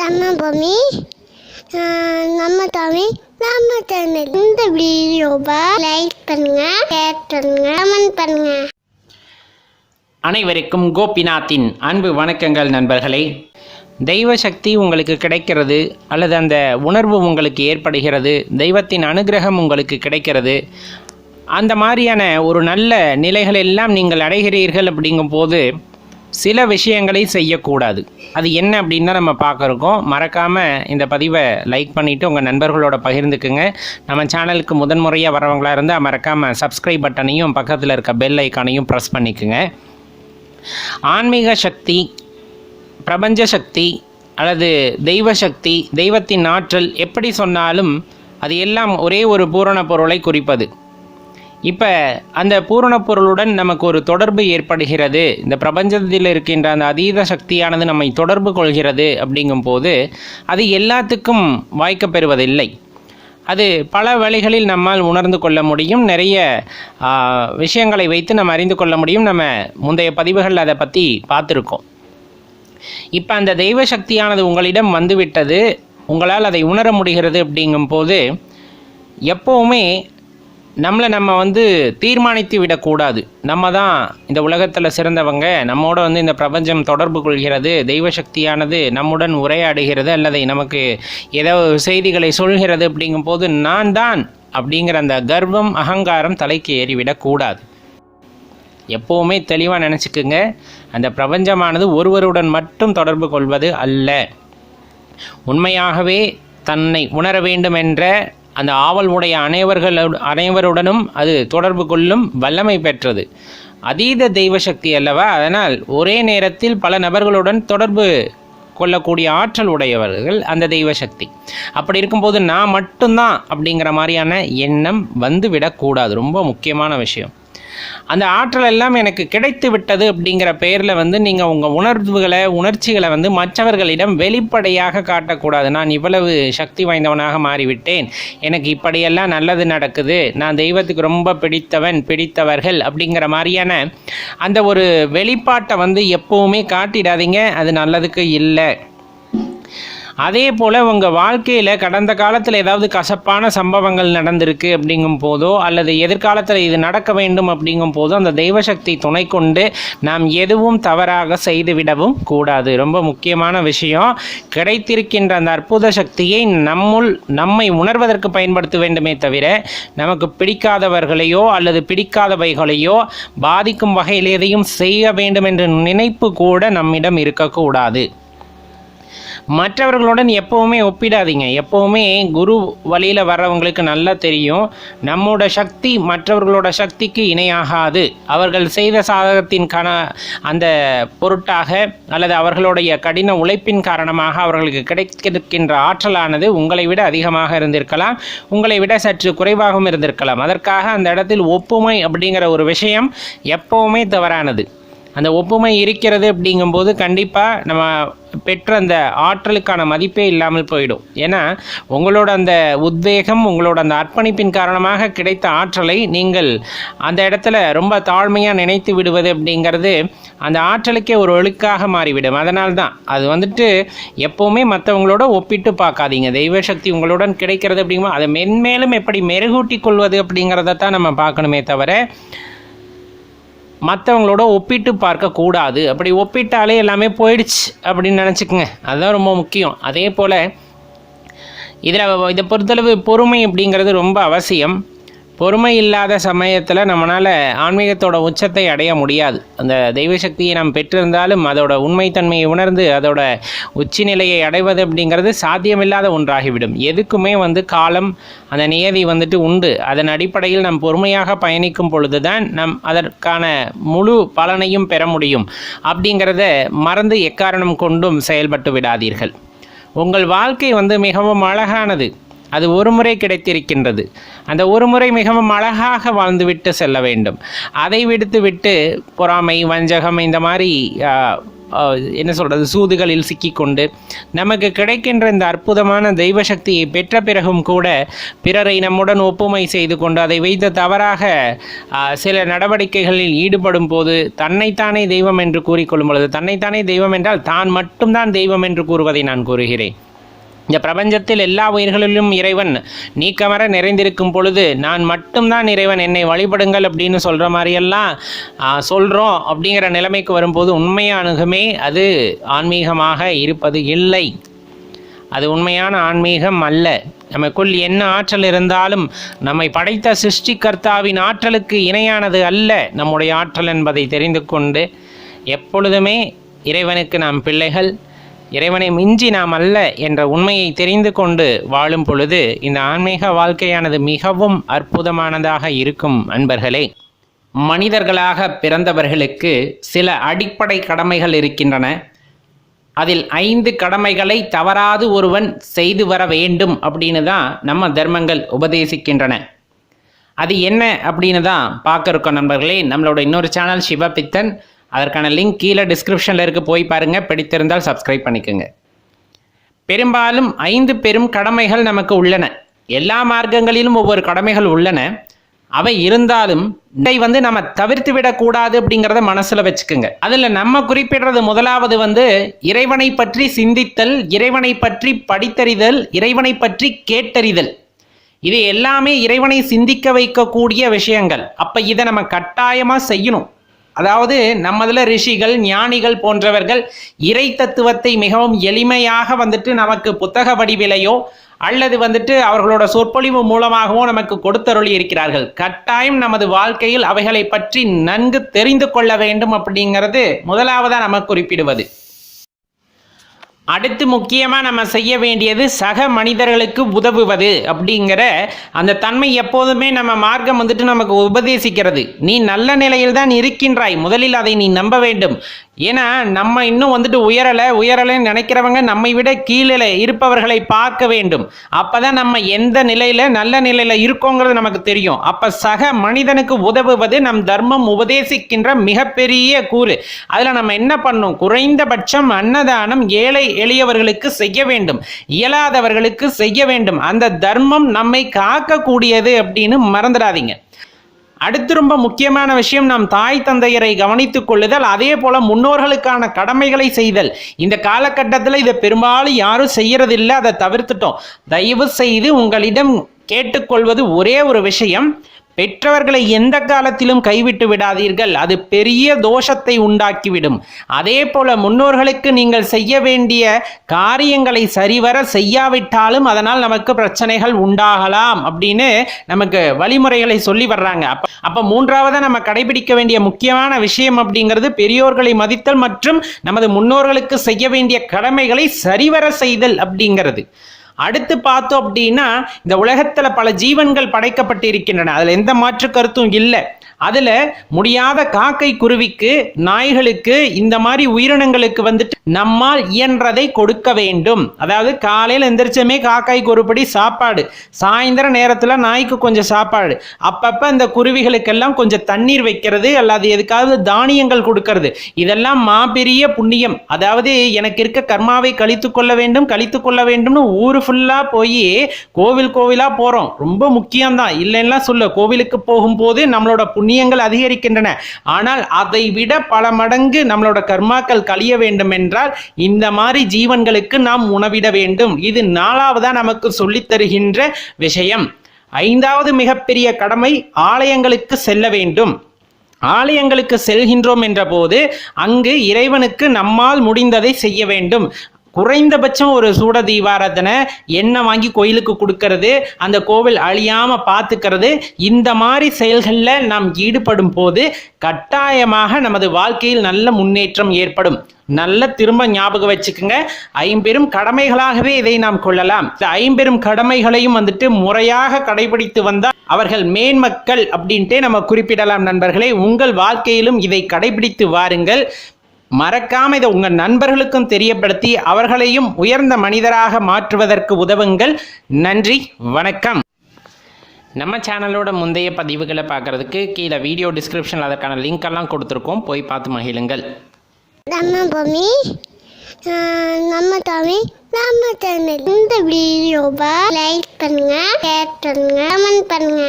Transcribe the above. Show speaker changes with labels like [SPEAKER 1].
[SPEAKER 1] நம்ம பூமி நம்ம தமிழ் நம்ம சேனல் இந்த வீடியோவை லைக் பண்ணுங்க ஷேர் பண்ணுங்க கமெண்ட் பண்ணுங்க.
[SPEAKER 2] அனைவருக்கும் கோபிநாத்தின் அன்பு வணக்கங்கள் நண்பர்களே. தெய்வ சக்தி உங்களுக்கு கிடைக்கிறது அல்லது அந்த உணர்வு உங்களுக்கு ஏற்படுகிறது தெய்வத்தின் அனுகிரகம் உங்களுக்கு கிடைக்கிறது. அந்த மாதிரியான ஒரு நல்ல நிலைகள் எல்லாம் நீங்கள் அடைகிறீர்கள் அப்படிங்கும்போது சில விஷயங்களை செய்யக்கூடாது. அது என்ன அப்படின்னு நம்ம பார்க்குறோம். மறக்காமல் இந்த பதிவை லைக் பண்ணிவிட்டு உங்கள் நண்பர்களோட பகிர்ந்துக்குங்க. நம்ம சேனலுக்கு முதன்முறையாக வரவங்களாக இருந்தால் மறக்காமல் சப்ஸ்கிரைப் பட்டனையும் பக்கத்தில் இருக்க பெல் ஐக்கானையும் ப்ரெஸ் பண்ணிக்குங்க. ஆன்மீக சக்தி பிரபஞ்ச சக்தி அல்லது தெய்வ சக்தி தெய்வத்தின் ஆற்றல் எப்படி சொன்னாலும் அது எல்லாம் ஒரே ஒரு பூரண பொருளை குறிப்பது. இப்போ அந்த பூரண பொருளுடன் நமக்கு ஒரு தொடர்பு ஏற்படுகிறது. இந்த பிரபஞ்சத்தில் இருக்கின்ற அந்த அதீத சக்தியானது நம்மை தொடர்பு கொள்கிறது அப்படிங்கும்போது அது எல்லாத்துக்கும் வாய்க்க பெறுவதில்லை. அது பல வழிகளில் நம்மால் உணர்ந்து கொள்ள முடியும். நிறைய விஷயங்களை வைத்து நம்ம அறிந்து கொள்ள முடியும். நம்ம முந்தைய பதிவுகள் அதை பற்றி பார்த்துருக்கோம். இப்போ அந்த தெய்வ சக்தியானது உங்களிடம் வந்துவிட்டது. உங்களால் அதை உணர முடிகிறது அப்படிங்கும்போது எப்போவுமே நம்மளை நம்ம வந்து தீர்மானித்து விடக்கூடாது. நம்ம தான் இந்த உலகத்தில் சிறந்தவங்க. நம்மோட வந்து இந்த பிரபஞ்சம் தொடர்பு கொள்கிறது. தெய்வ சக்தியானது நம்முடன் உரையாடுகிறது அல்லது நமக்கு ஏதோ செய்திகளை சொல்கிறது அப்படிங்கும்போது நான் தான் அப்படிங்கிற அந்த கர்வம் அகங்காரம் தலைக்கு ஏறிவிடக்கூடாது. எப்போவுமே தெளிவாக நினச்சிக்குங்க. அந்த பிரபஞ்சமானது ஒருவருடன் மட்டும் தொடர்பு கொள்வது அல்ல. உண்மையாகவே தன்னை உணர வேண்டும் என்ற அந்த ஆவல் உடைய அனைவர்கள் அனைவருடனும் அது தொடர்பு கொள்ளும் வல்லமை பெற்றது. அதீத தெய்வ சக்தி அல்லவா? அதனால் ஒரே நேரத்தில் பல நபர்களுடன் தொடர்பு கொள்ளக்கூடிய ஆற்றல் உடையவர்கள் அந்த தெய்வ சக்தி அப்படி இருக்கும்போது நான் மட்டும்தான் அப்படிங்கிற மாதிரியான எண்ணம் வந்து விடக்கூடாது ரொம்ப முக்கியமான விஷயம். அந்த ஆற்றல் எல்லாம் எனக்கு கிடைத்து விட்டது அப்படிங்கிற பெயரில் வந்து நீங்கள் உங்கள் உணர்வுகளை உணர்ச்சிகளை வந்து மற்றவர்களிடம் வெளிப்படையாக காட்டக்கூடாது. நான் இவ்வளவு சக்தி வாய்ந்தவனாக மாறிவிட்டேன். எனக்கு இப்படியெல்லாம் நல்லது நடக்குது. நான் தெய்வத்துக்கு ரொம்ப பிடித்தவன் பிடித்தவர்கள் அப்படிங்கிற மாதிரியான அந்த ஒரு வெளிப்பாட்டை வந்து எப்போவுமே காட்டிடாதீங்க. அது நல்லதுக்கு இல்லை. அதே போல் உங்கள் வாழ்க்கையில் கடந்த காலத்தில் ஏதாவது கசப்பான சம்பவங்கள் நடந்திருக்கு அப்படிங்கும் போதோ அல்லது எதிர்காலத்தில் இது நடக்க வேண்டும் அப்படிங்கும் போதோ அந்த தெய்வசக்தி துணை கொண்டு நாம் எதுவும் தவறாக செய்துவிடவும் கூடாது. ரொம்ப முக்கியமான விஷயம். கிடைத்திருக்கின்ற அந்த அற்புத சக்தியை நம்முள் நம்மை உணர்வதற்கு பயன்படுத்த வேண்டுமே தவிர நமக்கு பிடிக்காதவர்களையோ அல்லது பிடிக்காதவைகளையோ பாதிக்கும் வகையில் எதையும் செய்ய வேண்டும் என்ற நினைப்பு கூட நம்மிடம் இருக்கக்கூடாது. மற்றவர்களுடன் எப்போவுமே ஒப்பிடாதீங்க. எப்போவுமே குரு வழியில் வர்றவங்களுக்கு நல்லா தெரியும். நம்மோட சக்தி மற்றவர்களோட சக்திக்கு இணையாகாது. அவர்கள் செய்த சாதகத்தின் அந்த பொருட்டாக அல்லது அவர்களுடைய கடின உழைப்பின் காரணமாக அவர்களுக்கு கிடைக்கின்ற ஆற்றலானது உங்களை விட அதிகமாக இருந்திருக்கலாம். உங்களை விட சற்று குறைவாகவும் இருந்திருக்கலாம். அதற்காக அந்த இடத்தில் ஒப்புமை அப்படிங்கிற ஒரு விஷயம் எப்போவுமே தவறானது. அந்த ஒப்புமை இருக்கிறது அப்படிங்கும்போது கண்டிப்பாக நம்ம பெற்ற அந்த ஆற்றலுக்கான மதிப்பே இல்லாமல் போயிடும். ஏன்னா உங்களோட அந்த உத்வேகம் உங்களோட அந்த அர்ப்பணிப்பின் காரணமாக கிடைத்த ஆற்றலை நீங்கள் அந்த இடத்துல ரொம்ப தாழ்மையாக நினைத்து விடுவது அப்படிங்கிறது அந்த ஆற்றலுக்கே ஒரு ஒழுக்காக மாறிவிடும். அதனால தான் அது வந்துட்டு எப்போவுமே மற்றவங்களோட ஒப்பிட்டு பார்க்காதீங்க. தெய்வ சக்தி உங்களுடன் கிடைக்கிறது அப்படிங்கும்போது அதை மென்மேலும் எப்படி மெருகூட்டி கொள்வது அப்படிங்கிறத தான் நம்ம பார்க்கணுமே தவிர மற்றவங்களோட ஒப்பிட்டு பார்க்கக்கூடாது அப்படி ஒப்பிட்டாலே எல்லாமே போயிடுச்சு அப்படின்னு நினச்சிக்கோங்க. அதுதான் ரொம்ப முக்கியம். அதே போல் இதில் இதை பொறுத்தளவு பொறுமை அப்படிங்கிறது ரொம்ப அவசியம். பொறுமை இல்லாத சமயத்தில் நம்மளால் ஆன்மீகத்தோட உச்சத்தை அடைய முடியாது. அந்த தெய்வ சக்தியை நாம் பெற்றிருந்தாலும் அதோட உண்மைத்தன்மையை உணர்ந்து அதோட உச்சி நிலையை அடைவது அப்படிங்கிறது சாத்தியமில்லாத ஒன்றாகிவிடும். எதுக்குமே வந்து காலம் அந்த நியதி வந்துட்டு உண்டு. அதன் அடிப்படையில் நாம் பொறுமையாக பயணிக்கும் பொழுது தான் நம் அதற்கான முழு பலனையும் பெற முடியும். அப்படிங்கிறத மறந்து எக்காரணம் கொண்டும் செயல்பட்டு விடாதீர்கள். உங்கள் வாழ்க்கை வந்து மிகவும் அழகானது. அது ஒரு முறை கிடைத்திருக்கின்றது. அந்த ஒரு முறை மிகவும் அழகாக வாழ்ந்துவிட்டு செல்ல வேண்டும். அதை விடுத்து விட்டு பொறாமை வஞ்சகம் இந்த மாதிரி என்ன சொல்கிறது சூதுகளில் சிக்கிக்கொண்டு நமக்கு கிடைக்கின்ற இந்த அற்புதமான தெய்வ சக்தியை பெற்ற பிறகும் கூட பிறரை நம்முடன் ஒப்புமை செய்து கொண்டு அதை வைத்து தவறாக சில நடவடிக்கைகளில் ஈடுபடும் போது தன்னைத்தானே தெய்வம் என்று கூறிக்கொள்ளும் பொழுது தன்னைத்தானே தெய்வம் என்றால் தான் மட்டும்தான் தெய்வம் என்று கூறுவதை நான் கூறுகிறேன். இந்த பிரபஞ்சத்தில் எல்லா உயிர்களிலும் இறைவன் நீக்கமர நிறைந்திருக்கும் பொழுது நான் மட்டும்தான் இறைவன் என்னை வழிபடுங்கள் அப்படின்னு சொல்கிற மாதிரியெல்லாம் சொல்கிறோம் அப்படிங்கிற நிலைமைக்கு வரும்போது உண்மையானுகமே அது ஆன்மீகமாக இருப்பது இல்லை. அது உண்மையான ஆன்மீகம் அல்ல. நமக்குள் என்ன ஆற்றல் இருந்தாலும் நம்மை படைத்த சிருஷ்டிகர்த்தாவின் ஆற்றலுக்கு இணையானது அல்ல நம்முடைய ஆற்றல் என்பதை தெரிந்து கொண்டு எப்பொழுதுமே இறைவனுக்கு நாம் பிள்ளைகள். இறைவனை மிஞ்சி நாம் அல்ல என்ற உண்மையை தெரிந்து கொண்டு வாழும் பொழுது இந்த ஆன்மீக வாழ்க்கையானது மிகவும் அற்புதமானதாக இருக்கும் அன்பர்களே. மனிதர்களாக பிறந்தவர்களுக்கு சில அடிப்படை கடமைகள் இருக்கின்றன. அதில் ஐந்து கடமைகளை தவறாது ஒருவன் செய்து வர வேண்டும் அப்படின்னு தான் நம்ம தர்மங்கள் உபதேசிக்கின்றன. அது என்ன அப்படின்னு தான் பார்க்க இருக்கோம் நண்பர்களே. நம்மளோட இன்னொரு சேனல் சிவபித்தன். அதற்கான லிங்க் கீழே டிஸ்கிரிப்ஷனில் இருக்க. போய் பாருங்கள் பிடித்திருந்தால் சப்ஸ்கிரைப் பண்ணிக்கோங்க. பெரும்பாலும் ஐந்து பெரும் கடமைகள் நமக்கு உள்ளன. எல்லா மார்க்கங்களிலும் ஒவ்வொரு கடமைகள் உள்ளன. அவை இருந்தாலும் இதை வந்து நம்ம தவிர்த்து விடக்கூடாது அப்படிங்கிறத மனசில் வச்சுக்கோங்க. அதில் நம்ம குறிப்பிடுறது முதலாவது வந்து இறைவனை பற்றி சிந்தித்தல் இறைவனை பற்றி படித்தறிதல் இறைவனை பற்றி கேட்டறிதல். இது எல்லாமே இறைவனை சிந்திக்க வைக்கக்கூடிய விஷயங்கள். அப்போ இதை நம்ம கட்டாயமாக செய்யணும். அதாவது நம்மதுல ரிஷிகள் ஞானிகள் போன்றவர்கள் இறை தத்துவத்தை மிகவும் எளிமையாக வந்துட்டு நமக்கு புத்தக வடிவிலையோ அல்லது வந்துட்டு அவர்களோட சொற்பொழிவு மூலமாகவோ நமக்கு கொடுத்தருளி இருக்கிறார்கள். கட்டாயம் நமது வாழ்க்கையில் அவைகளை பற்றி நன்கு தெரிந்து கொள்ள வேண்டும் அப்படிங்கிறது முதலாவதா நம்ம குறிப்பிடுவது. அடுத்து முக்கியமாக நம்ம செய்ய வேண்டியது சக மனிதர்களுக்கு உதவுவது அப்படிங்கிற அந்த தன்மை எப்போதுமே நம்ம மார்க்கம் வந்துட்டு நமக்கு உபதேசிக்கிறது. நீ நல்ல நிலையில் தான் இருக்கின்றாய். முதலில் அதை நீ நம்ப வேண்டும். ஏன்னா நம்ம இன்னும் வந்துட்டு உயரலை உயரலைன்னு நினைக்கிறவங்க நம்மை விட கீழே இருப்பவர்களை பார்க்க வேண்டும். அப்போ தான் நம்ம எந்த நிலையில் நல்ல நிலையில் இருக்கோங்கிறது நமக்கு தெரியும். அப்போ சக மனிதனுக்கு உதவுவது நம் தர்மம் உபதேசிக்கின்ற மிகப்பெரிய கூறு. அதில் நம்ம என்ன பண்ணும்? குறைந்தபட்சம் அன்னதானம் ஏழை எளியவர்களுக்கு செய்ய வேண்டும். இயலாதவர்களுக்கு செய்ய வேண்டும். அந்த தர்மம் நம்மை காக்கக்கூடியது அப்படின்னு மறந்துடாதீங்க. அடுத்து ரொம்ப முக்கியமான விஷயம் நாம் தாய் தந்தையரை கவனித்துக் கொள்ளுதல் அதே போல முன்னோர்களுக்கான கடமைகளை செய்தல். இந்த காலகட்டத்தில் இதை பெரும்பாலும் யாரும் செய்யறதில்லை அதை தவிர்த்துட்டோம். தயவு செய்து உங்களிடம் கேட்டுக்கொள்வது ஒரே ஒரு விஷயம். பெற்றவர்களை எந்த காலத்திலும் கைவிட்டு விடாதீர்கள். அது பெரிய தோஷத்தை உண்டாக்கிவிடும். அதே போல முன்னோர்களுக்கு நீங்கள் செய்ய வேண்டிய காரியங்களை சரிவர செய்யாவிட்டாலும் அதனால் நமக்கு பிரச்சனைகள் உண்டாகலாம் அப்படின்னு நமக்கு வழிமுறைகளை சொல்லி வர்றாங்க. அப்ப அப்ப மூன்றாவதாக நம்ம கடைபிடிக்க வேண்டிய முக்கியமான விஷயம் அப்படிங்கிறது பெரியோர்களை மதித்தல் மற்றும் நமது முன்னோர்களுக்கு செய்ய வேண்டிய கடமைகளை சரிவர செய்தல் அப்படிங்கிறது. அடுத்து பார்த்தோம் அப்படின்னா இந்த உலகத்துல பல ஜீவன்கள் படைக்கப்பட்டிருக்கின்றன. அதில் அதுல எந்த மாற்று கருத்தும் இல்லை. அதுல முடியாத காக்கை குருவிக்கு நாய்களுக்கு இந்த மாதிரி உயிரினங்களுக்கு வந்துட்டு நம்மால் இயன்றதை கொடுக்க வேண்டும். அதாவது காலையில் எந்திரிச்சமே காக்காய்க்கு ஒருபடி சாப்பாடு. சாயந்தர நேரத்தில் நாய்க்கு கொஞ்சம் சாப்பாடு. அப்பப்போ இந்த குருவிகளுக்கெல்லாம் கொஞ்சம் தண்ணீர் வைக்கிறது அல்லது எதுக்காவது தானியங்கள் கொடுக்கறது. இதெல்லாம் மாபெரிய புண்ணியம். அதாவது எனக்கு இருக்க கர்மாவை கழித்து கொள்ள வேண்டும் கழித்து கொள்ள வேண்டும்னு ஊர் ஃபுல்லாக போய் கோவில் கோவிலாக போகிறோம் ரொம்ப முக்கியம்தான். இல்லைன்னா சொல்ல கோவிலுக்கு போகும்போது நம்மளோட புண்ணியங்கள் அதிகரிக்கின்றன. ஆனால் அதை விட பல மடங்கு நம்மளோட கர்மாக்கள் கழிய வேண்டும் என்றால் இந்த மாதிரி ஜீவன்களுக்கு நாம் உணவிட வேண்டும். இது நாலாவதா நமக்கு சொல்லித் தருகின்ற விஷயம். ஐந்தாவது மிகப்பெரிய கடமை ஆலயங்களுக்கு செல்ல வேண்டும். ஆலயங்களுக்கு செல்கின்றோம் என்ற போது அங்கு இறைவனுக்கு நம்மால் முடிந்ததை செய்ய வேண்டும். குறைந்தபட்சம் ஒரு சூட தீபாராதனை எண்ணெய் வாங்கி கோயிலுக்கு கொடுக்கறது அந்த கோவில் அழியாம பார்த்துக்கிறது இந்த மாதிரி செயல்களில் நாம் ஈடுபடும் போது கட்டாயமாக நமது வாழ்க்கையில் நல்ல முன்னேற்றம் ஏற்படும். நல்ல திரும்ப ஞாபகம் வச்சுக்கோங்க. ஐம்பெரும் கடமைகளாகவே இதை நாம் கொள்ளலாம். இந்த ஐம்பெரும் கடமைகளையும் வந்துட்டு முறையாக கடைபிடித்து வந்தால் அவர்கள் மேன்மக்கள் அப்படின்ட்டே நம்ம குறிப்பிடலாம் நண்பர்களே. உங்கள் வாழ்க்கையிலும் இதை கடைபிடித்து வாருங்கள். மறக்காம இதை உங்கள் நண்பர்களுக்கும் தெரியப்படுத்தி அவர்களையும் உயர்ந்த மனிதராக மாற்றுவதற்கு உதவுங்கள். நன்றி வணக்கம். நம்ம சேனலோட முந்தைய பதிவுகளை பார்க்குறதுக்கு கீழே வீடியோ டிஸ்கிரிப்ஷனில் அதற்கான லிங்க் எல்லாம் கொடுத்துருக்கோம். போய் பார்த்து மகிழுங்கள்.
[SPEAKER 1] நம்ம பூமி நம்ம தமிழ் நம்ம தமிழ் இந்த வீடியோவை லைக் பண்ணுங்க ஷேர் பண்ணுங்க கமெண்ட் பண்ணுங்க.